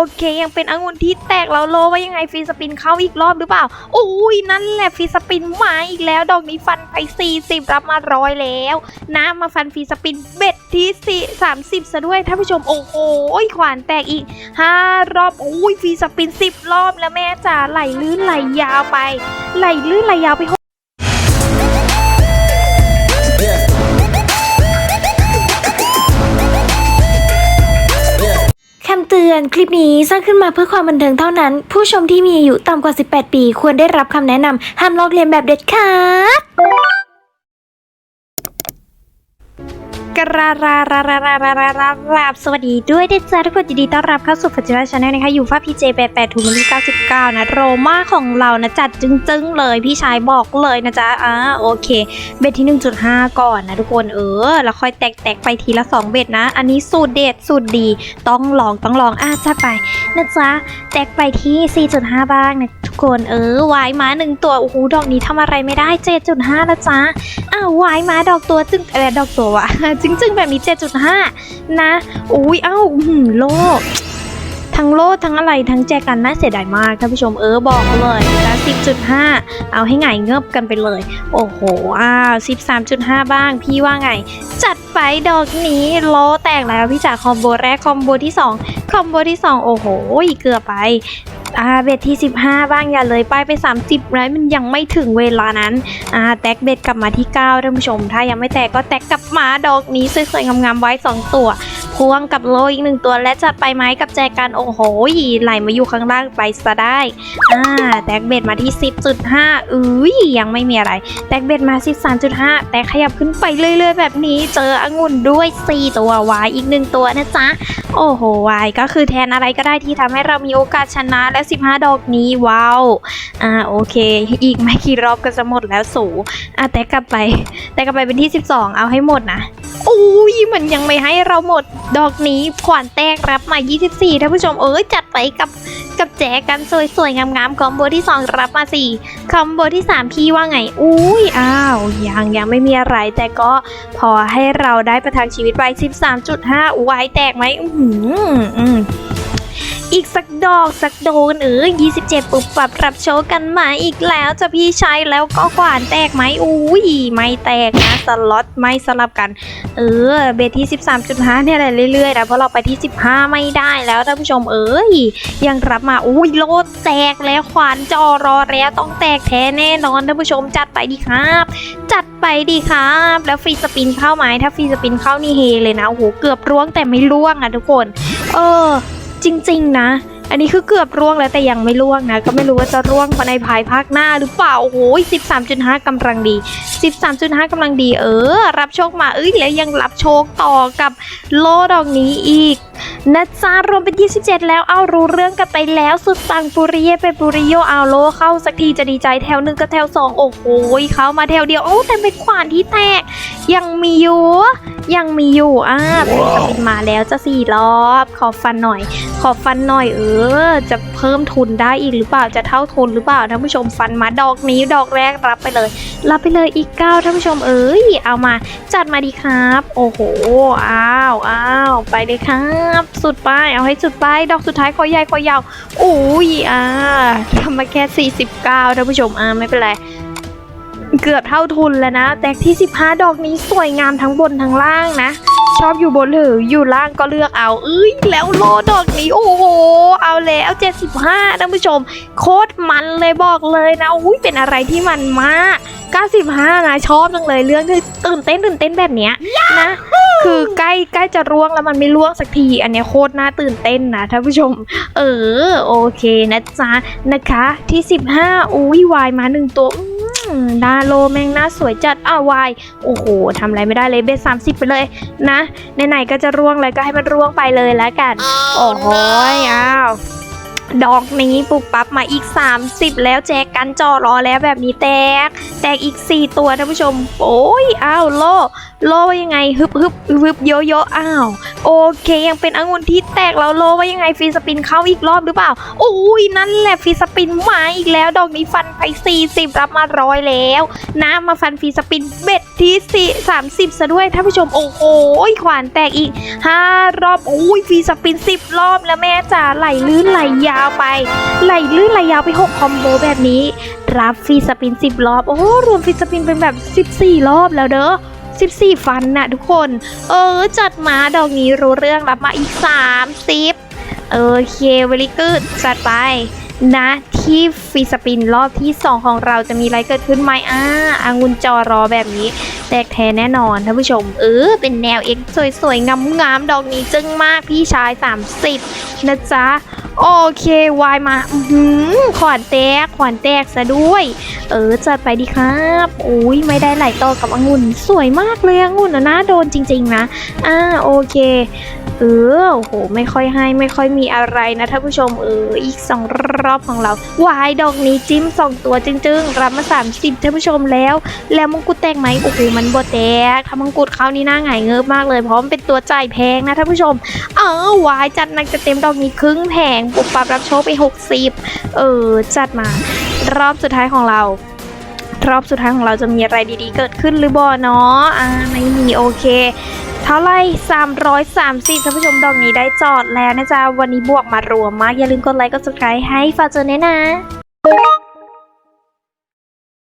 โอเค ยังเป็นองุ่นที่แตกแล้วโลว่ายังไงฟรีสปินเข้าอีกรอบหรือเปล่าโอ้ยนั่นแหละฟรีสปินมาอีกแล้ว ดอกนี้ฟันไป 40 รับมาร้อยแล้วนะมาฟันฟรีสปินเบ็ดที่สี่สามสิบซะด้วยท่านผู้ชม โอ้โหขวานแตกอีก 5 รอบโอ้ยฟรีสปิน 10 รอบแล้วแม่จ๋าไหลลื่นไหลยาวไป ไหลลื่นไหลยาวไป อน คลิปนี้สร้างขึ้นมาเพื่อความบันเทิงเท่านั้น ผู้ชมที่มีอายุต่ำกว่า 18 ปี ควรได้รับคำแนะนำห้ามลอกเลียนแบบเด็ดขาด ราราราราราราราราราสวัสดีด้วยเด็กจ้าทุกคนยินดีต้อนรับเข้าสู่ฟัจจิราชาแนลนะคะ อยู่ฟ้าพีเจแปดแปดทูมิลเก้าสิบเก้านะ โรมาของเรานะจัดจึ้งๆเลยพี่ชายบอกเลยนะจ๊ะอ่าโอเค เบ็ดที่1.5ก่อนนะทุกคนเออ แล้วค่อยแตกๆไปทีละ2เบ็ดนะ อันนี้สูตรเด็ดสูตรดีต้องลองต้องลองอะจัดไปนะจ๊ะแตกไปที่4.5บ้างนะ คนเออวายม้าหนึ่งตัวโอ้โหดอกนี้ทำอะไรไม่ได้7.5นะจ๊ะอ้าววายมาดอกตัวจึงอะไรดอกตัววะจึงจึงแบบนี้7.5นะอุ้ยอ้าวอื้อหือโลกทั้งโลดทั้งอะไรทั้งแจกันน่าเสียดายมากท่านผู้ชมเออบอกเลยนะ10.5 เอาให้ไงายเงือบกันไปเลย โอ้โหอ้าว13.5 บ้าง พี่ว่าไง จัดไปดอกนี้โลแตกแล้วพี่จ๋าคอมโบแรกคอมโบที่ 2 คอมโบที่ 2 โอ้โหเกือบไป อ่าเบ็ดที่ 15 บ้างอย่าเลยป้ายไป 30ไรมันยังไม่ถึงเวลานั้นอ่าแตกเบ็ดกลับมาที่9ท่านผู้ชม ถ้ายังไม่แตกก็แตกกลับมาดอกนี้สวยๆงามๆไว้ 2 ตัว พวงกับโลอีกหนึ่งตัวและจัดไปไหมกับแจกันโอ้โหไหลมาอยู่ข้างล่างไปซะได้อ่าแตกเบ็ดมาที่ 10.5อุ้ยยังไม่มีอะไร แตกเบ็ดมา 13.5 แต่ขยับขึ้นไปเรื่อย ๆ แบบนี้เจอองุ่นด้วย 4 ตัววายอีกหนึ่งตัวนะจ๊ะ โอ้โหวายก็คือแทนอะไรก็ได้ที่ทำให้เรามีโอกาสชนะและ 15 ดอกนี้ว้าวอ่าโอเค อีกไม่กี่รอบก็จะหมดแล้วสูอะแต่กลับไป แต่กลับไปเป็นที่ 12 เอาให้หมดนะ อุ้ยมันยังไม่ให้เราหมด ดอกนี้ขวานแตกรับมา 24ท่านผู้ชมเอ้ยจัดไปกับกับแจกันสวยๆงามๆคอมโบที่ 2 รับมา 4คอมโบที่ 3 พี่ว่าไง อุ้ยอ้าวยังยังไม่มีอะไร แต่ก็พอให้เราได้ประทังชีวิตไป 13.5วายแตกไหมอืมอืม อีกสักดอกสักโดนเออ27 ปุบปรับรับโชว์กันมาอีกแล้วจะพี่ชายแล้วก็ขวานแตกไหมอุ้ยไม่แตกนะสล็อตไม่สลับกัน เออเบสที่ 13.5 เนี่ยแหละเรื่อยๆนะเพราะเราไปที่ 15 ไม่ได้แล้วท่านผู้ชมเอ้ยยังรับมาอุ้ยโลดแตกแล้วขวานจอรอแล้วต้องแตกแท้แน่นอนท่านผู้ชมจัดไปดีครับ จัดไปดีครับ แล้วฟรีสปินเข้าไหมถ้าฟรีสปินเข้านี่เฮเลยนะโอ้โหเกือบร่วงแต่ไม่ร่วงอะทุกคน เออ จริง ๆ นะ อันนี้คือเกือบร่วงแล้วแต่ยังไม่ร่วงนะ ก็ไม่รู้ว่าจะร่วงในภายภาคหน้าหรือเปล่า โอ้โห13.5กำลังดี 13.5กำลังดี เออ รับโชคมา เอ้ย แล้วยังรับโชคต่อกับโลดอกนี้อีกนะจ๊ะรวมเป็น 27 แล้ว เอารู้เรื่องกันไปแล้ว สุดปังปุริเยเป็นปุริโยเอาโลเข้าสักทีจะดีใจแถวหนึ่งกับแถวสองโอ้โหเข้ามาแถวเดียว โอ้แต่เป็นขวานที่แตก ยังมีอยู่ ยังมีอยู่อ่าเป็นสปินมาแล้วจะสี่รอบ ขอฟันหน่อย ขอฟันหน่อยเออ จะเพิ่มทุนได้อีกหรือเปล่าจะเท่าทุนหรือเปล่าท่านผู้ชมฟันมาดอกนี้ดอกแรกรับไปเลย รับไปเลยอีกเก้าท่านผู้ชมเอ้ยเอามาจัดมาดีครับ โอ้โหอ้าวอ้าวไปเลยครับ สุดป้ายเอาให้สุดป้ายดอกสุดท้ายคอใหญ่คอยาวอุ้ยอ่าทำมาแค่ 49ท่านผู้ชมอ่าไม่เป็นไร เกือบเท่าทุนแล้วนะ แต่ที่ 15 ดอกนี้สวยงามทั้งบนทั้งล่างนะ ชอบอยู่บนหรืออยู่ล่างก็เลือกเอา เอ้ย แล้วโลดอกนี้ โอ้โห เอาแล้ว 75ท่านผู้ชม โคตรมันเลยบอกเลยนะอุ้ยเป็นอะไรที่มันมาก 95 นะชอบจังเลยเรื่องที่ตื่นเต้นตื่นเต้นแบบเนี้ยนะคือใกล้ใกล้จะร่วงแล้วมันไม่ร่วงสักที อันเนี้ยโคตรน่าตื่นเต้นนะท่านผู้ชม เออ โอเคนะจ๊ะนะคะที่ 15อุ้ยวายมาหนึ่งตัว ดาโลแมงหน้าสวยจัดอ้าววายโอ้โหทำอะไรไม่ได้เลยเบสสามสิบไปเลยนะไหนๆก็จะร่วงเลยก็ให้มันร่วงไปเลยแล้วกัน โอ้โหอ้าวดอกนี้ปุบปั๊บมาอีก 30 แล้วแจกกันจอรอแล้วแบบนี้แตก แตกอีก 4 ตัวท่านผู้ชม โอ้ยอ้าวโลโลว่ายังไงฮึบฮึบฮึบฮึบโยโยอ้าว โอเค ยังเป็นองุ่นที่แตกแล้วโลว่ายังไงฟรีสปินเข้าอีกรอบหรือเปล่าโอ้ยนั่นแหละฟรีสปินมาอีกแล้วดอกนี้ฟันไป 40 รับมาร้อยแล้วนะมาฟันฟรีสปินเบ็ดที่สี่สามสิบซะด้วยท่านผู้ชมโอ้โหขวานแตกอีก 5 รอบโอ้ยฟรีสปิน 10 รอบแล้วแม่จ๋าไหลลื่นไหลยาวไป ไหลลื่นไหลยาวไป 6 คอมโบแบบนี้ รับฟรีสปิน 10 รอบโอ้รวมฟรีสปินเป็นแบบ 14 รอบแล้วเด้อ 14 ฟันน่ะทุกคน เออ จัดมาดอกนี้รู้เรื่องรับมาอีก30โอเคเวลิก o ดจัดไปนะที่ฟรีสปินรอบที่ 2 ของเราจะมีอะไรเกิดขึ้นไหมอ่าอางุนจอรอแบบนี้ แตกแท้แน่นอนท่านผู้ชม เออ เป็นแนวเอ็กสวยๆ งามๆ ดอกนี้จึ้งมากพี่ชาย 30 นะจ๊ะ โอเควายมาหือขวานแตก ขวานแตกซะด้วย เออจัดไปดีครับอุ้ยไม่ได้ไหลต่อกับองุ่น สวยมากเลยองุ่นนะน่าโดนจริง ๆ นะ อ่าโอเคเออโอ้โห ไม่ค่อยให้ ไม่ค่อยมีอะไรนะท่านผู้ชม เออ อีกสองรอบของเรา วาย ดอกนี้จิ้มสองตัวจึงๆ รับมา30ท่านผู้ชมแล้ว แล้วมงกุฎแตกไหม โอ้โห มันบดแตกถ้ามงกุฎเขานี่น่าหงายเงิบมากเลย เพราะมันเป็นตัวจ่ายแพงนะท่านผู้ชม เออ วาย จัดหนักจะเต็มดอกนี้ครึ่งแผงปุบปับรับโชคไป60เออ จัดมา รอบสุดท้ายของเรา รอบสุดท้ายของเราจะมีอะไรดีๆ เกิดขึ้นหรือบ่เนาะอ่าไม่มีโอเค เท่าไร่330ท่านผู้ชมดอกนี้ได้จอดแล้วนะจ๊ะ วันนี้บวกมารวมมาก อย่าลืมกดไลค์กด subscribe ให้ฟาเจอเน่นะ